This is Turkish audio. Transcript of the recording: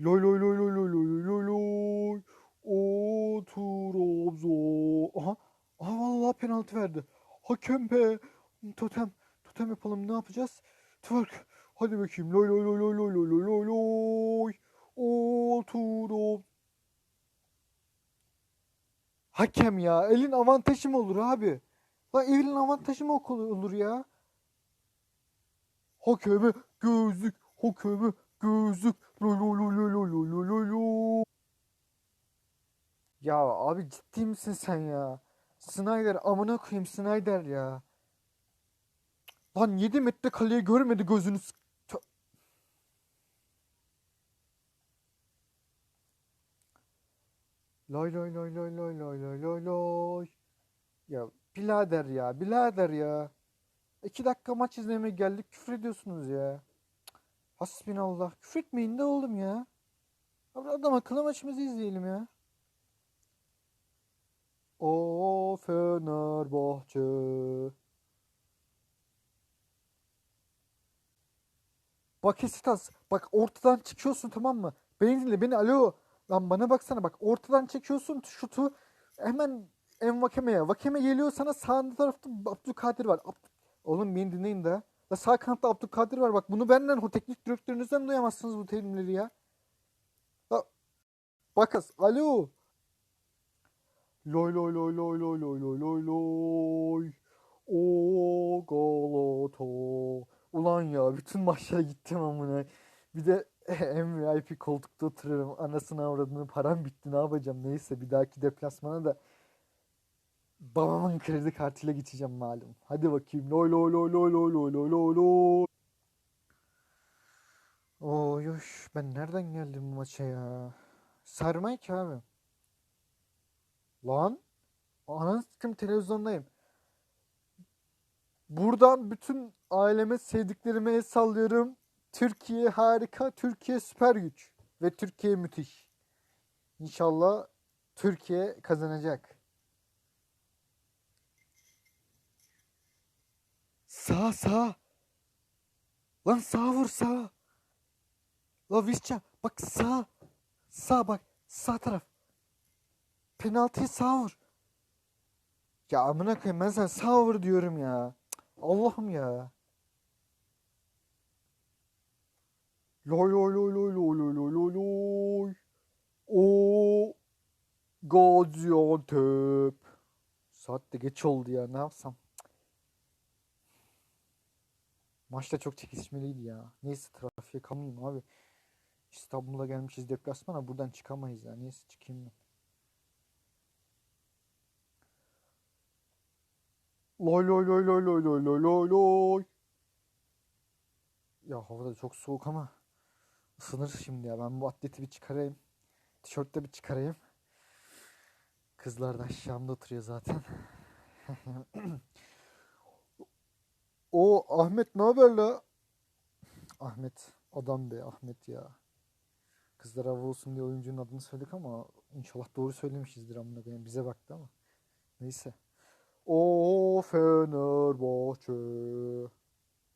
Loy loy loy loy loy loy loy loy. O Trabzon. Aha. Aha vallahi penaltı verdi. Hakem be. Totem. Totem yapalım ne yapacağız? Twerk. Hadi bakayım. Loy loy loy loy loy loy loy loy. O Trabzon. Hakem ya. Elin avantajı mı olur abi? Lan elin avantajı mı olur ya? Hakeme gözlük. Hakeme gözlük. Loy loy loy loy loy loy loy loy loy. Ya abi ciddi misin sen ya? Snyder amına koyayım Snyder ya. Lan 7 metre kaleye görmedi gözünü s- Tö- Lay lay lay lay lay lay lay lay lay. Ya birader ya birader ya. İki dakika maç izlemeye geldik küfür ediyorsunuz ya. Hasbinallah. Küfür etmeyin de oğlum ya. Abi adam akıllı maçımızı izleyelim ya. O Fenerbahçe. Bak Esitas, bak ortadan çıkıyorsun tamam mı? Beni dinle, beni alo. Lan bana baksana bak ortadan çekiyorsun şutu hemen Envakeme'ye. Vakeme geliyor sana sağında tarafta Abdülkadir var. Abdü- Oğlum beni dinleyin de. La sağ kanatta Abdülkadir var bak bunu benden o teknik direktörünüzden duyamazsınız bu terimleri ya. La, bakas alo. Loy loy loy loy loy loy loy loy loy. O Galata. Ulan ya bütün maçlara gittim amına. Bir de MVP koltukta oturuyorum. Anasını avradını param bitti ne yapacağım neyse bir dahaki deplasmana da babamın kredi kartıyla geçeceğim malum. Hadi bakayım. Loy loy loy loy loy loy loy loy loy. Oy oy ben nereden geldim bu maça ya? Sarmay ki abi. Lan ananı sıkım televizyondayım. Buradan bütün aileme, sevdiklerime el sallıyorum. Türkiye harika, Türkiye süper güç ve Türkiye müthiş. İnşallah Türkiye kazanacak. Sağ sağ. Lan sağ vur sağ. La Visca bak sağ. Sağ bak sağ taraf. Penaltıyı sağ vur. Ya amına koyayım ben sana sağ vur diyorum ya. Allah'ım ya. Loy loy loy loy loy loy loy loy loy. O Gaziantep. Saat de geç oldu ya ne yapsam. Maçta çok çekişmeliydi ya. Neyse trafiğe kalmayayım abi. İstanbul'a gelmişiz deplasmana buradan çıkamayız ya. Neyse çıkayım ben. Loy loy loy loy loy loy loy loy loy. Ya hava da çok soğuk ama ısınır şimdi ya. Ben bu atleti bir çıkarayım. Tişört de bir çıkarayım. Kızlar da aşağımda oturuyor zaten. O Ahmet ne haber la? Ahmet adam be Ahmet ya. Kızlar hava olsun diye oyuncunun adını söyledik ama inşallah doğru söylemişizdir amına koyayım. Bize baktı ama. Neyse. O Fenerbahçe.